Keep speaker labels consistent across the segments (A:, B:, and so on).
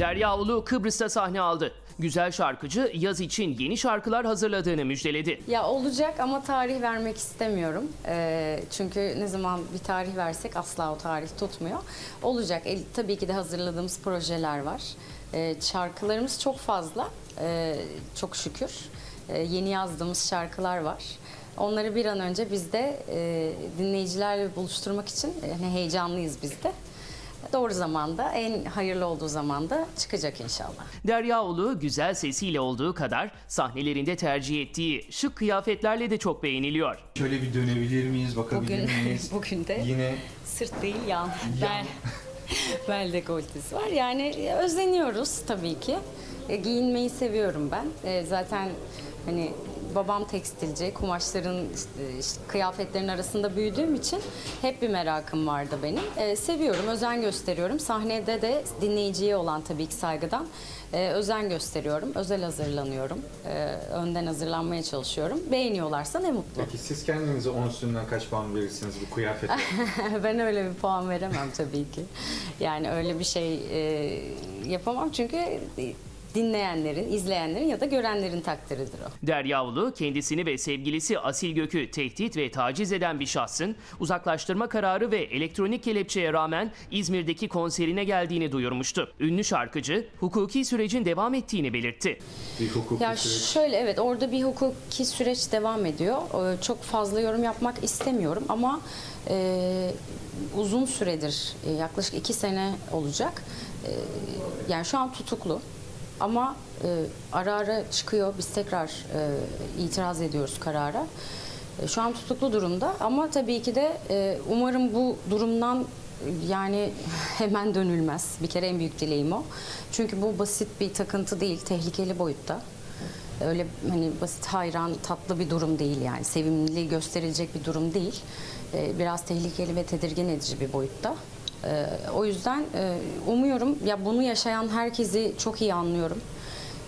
A: Derya Ulu Kıbrıs'ta sahne aldı. Güzel şarkıcı yaz için yeni şarkılar hazırladığını müjdeledi.
B: Ya olacak ama tarih vermek istemiyorum. Ee, çünkü ne zaman bir tarih versek asla o tarih tutmuyor. Olacak. E, tabii ki de hazırladığımız projeler var. Ee, şarkılarımız çok fazla. Ee, çok şükür. Ee, yeni yazdığımız şarkılar var. Onları bir an önce biz de e, dinleyicilerle buluşturmak için e, hani heyecanlıyız biz de. Doğru zamanda, en hayırlı olduğu zamanda çıkacak inşallah.
A: Derya Ulu güzel sesiyle olduğu kadar sahnelerinde tercih ettiği şık kıyafetlerle de çok beğeniliyor.
C: Şöyle bir dönebilir miyiz, bakabilir
B: Bugün
C: miyiz?
B: bugün de
C: Yine
B: sırt değil yan. Bel, bel dekoltesi var. Yani özleniyoruz tabii ki. E, giyinmeyi seviyorum ben. E, zaten hani babam tekstilci, kumaşların işte, kıyafetlerin arasında büyüdüğüm için hep bir merakım vardı benim. E, seviyorum, özen gösteriyorum. Sahnede de dinleyiciye olan tabii ki saygıdan e, özen gösteriyorum. Özel hazırlanıyorum. E, önden hazırlanmaya çalışıyorum. Beğeniyorlarsa ne mutlu.
C: peki siz kendinize 10 üstünden kaç puan verirsiniz bu kıyafete?
B: ben öyle bir puan veremem tabii ki. Yani öyle bir şey e, yapamam çünkü dinleyenlerin, izleyenlerin ya da görenlerin takdiridir o.
A: Derya Ulu kendisini ve sevgilisi Asil Gök'ü tehdit ve taciz eden bir şahsın uzaklaştırma kararı ve elektronik kelepçeye rağmen İzmir'deki konserine geldiğini duyurmuştu. Ünlü şarkıcı hukuki sürecin devam ettiğini belirtti.
C: bir hukuki
B: Ya
C: süreç.
B: şöyle evet orada bir hukuki süreç devam ediyor. Ee, Çok fazla yorum yapmak istemiyorum ama e, uzun süredir e, yaklaşık iki sene olacak. E, yani şu an tutuklu ama e, ara ara çıkıyor. Biz tekrar e, itiraz ediyoruz karara. E, Şu an tutuklu durumda ama tabii ki de e, umarım bu durumdan yani hemen dönülmez. Bir kere en büyük dileğim o. Çünkü bu basit bir takıntı değil, tehlikeli boyutta. Öyle hani basit hayran tatlı bir durum değil yani sevimli gösterilecek bir durum değil. Ee, biraz tehlikeli ve tedirgin edici bir boyutta. Ee, o yüzden e, umuyorum ya bunu yaşayan herkesi çok iyi anlıyorum.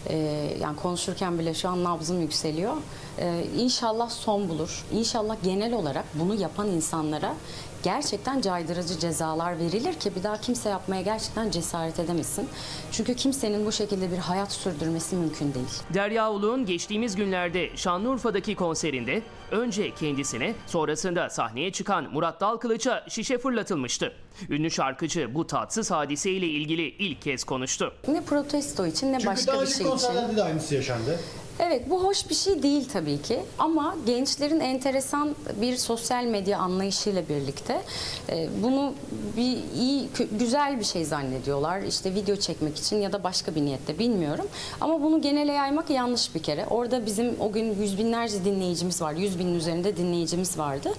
B: Ee, yani konuşurken bile şu an nabzım yükseliyor. Ee, inşallah son bulur. İnşallah genel olarak bunu yapan insanlara gerçekten caydırıcı cezalar verilir ki bir daha kimse yapmaya gerçekten cesaret edemesin. Çünkü kimsenin bu şekilde bir hayat sürdürmesi mümkün değil.
A: Derya Ulu'nun geçtiğimiz günlerde Şanlıurfa'daki konserinde önce kendisine sonrasında sahneye çıkan Murat Dalkılıç'a şişe fırlatılmıştı. Ünlü şarkıcı bu tatsız hadiseyle ilgili ilk kez konuştu.
B: Ne protesto için ne
D: Çünkü
B: başka
D: daha
B: bir şey için.
D: konserlerde de aynısı yaşandı.
B: Evet bu hoş bir şey değil tabii ki ama gençlerin enteresan bir sosyal medya anlayışıyla birlikte e, bunu bir iyi güzel bir şey zannediyorlar. İşte video çekmek için ya da başka bir niyette bilmiyorum. Ama bunu genele yaymak yanlış bir kere. Orada bizim o gün yüz binlerce dinleyicimiz var. Yüz binin üzerinde dinleyicimiz vardı.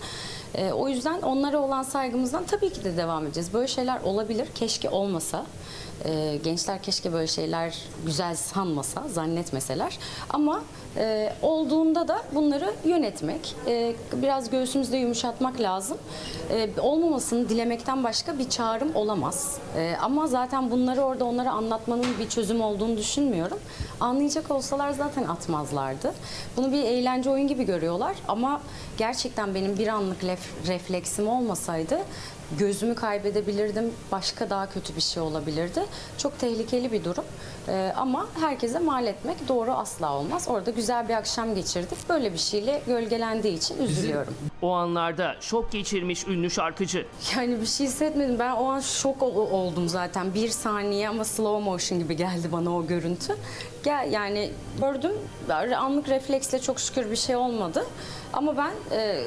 B: E, o yüzden onlara olan saygımızdan tabii ki de devam edeceğiz. Böyle şeyler olabilir. Keşke olmasa. Ee, gençler keşke böyle şeyler güzel sanmasa, zannetmeseler. Ama e, olduğunda da bunları yönetmek, e, biraz göğsümüzde yumuşatmak lazım. E, olmamasını dilemekten başka bir çağrım olamaz. E, ama zaten bunları orada onlara anlatmanın bir çözüm olduğunu düşünmüyorum. Anlayacak olsalar zaten atmazlardı. Bunu bir eğlence oyun gibi görüyorlar ama gerçekten benim bir anlık lef- refleksim olmasaydı gözümü kaybedebilirdim. Başka daha kötü bir şey olabilirdi. Çok tehlikeli bir durum. Ee, ama herkese mal etmek doğru asla olmaz. Orada güzel bir akşam geçirdik. Böyle bir şeyle gölgelendiği için üzülüyorum.
A: O anlarda şok geçirmiş ünlü şarkıcı.
B: Yani bir şey hissetmedim. Ben o an şok ol- oldum zaten. Bir saniye ama slow motion gibi geldi bana o görüntü. Gel yani gördüm. Anlık refleksle çok şükür bir şey olmadı. Ama ben e,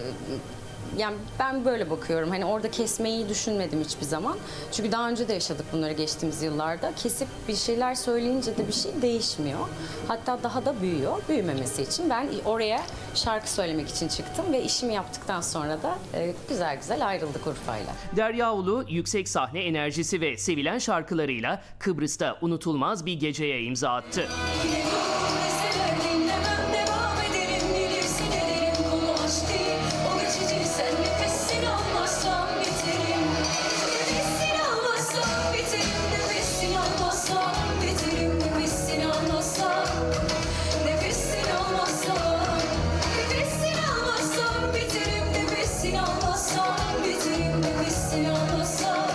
B: yani ben böyle bakıyorum. Hani orada kesmeyi düşünmedim hiçbir zaman. Çünkü daha önce de yaşadık bunları geçtiğimiz yıllarda. Kesip bir şeyler söyleyince de bir şey değişmiyor. Hatta daha da büyüyor. Büyümemesi için ben oraya şarkı söylemek için çıktım ve işimi yaptıktan sonra da e, güzel güzel ayrıldık Urfa'yla.
A: Derya Ulu yüksek sahne enerjisi ve sevilen şarkılarıyla Kıbrıs'ta unutulmaz bir geceye imza attı.
E: Kalbimde bir silah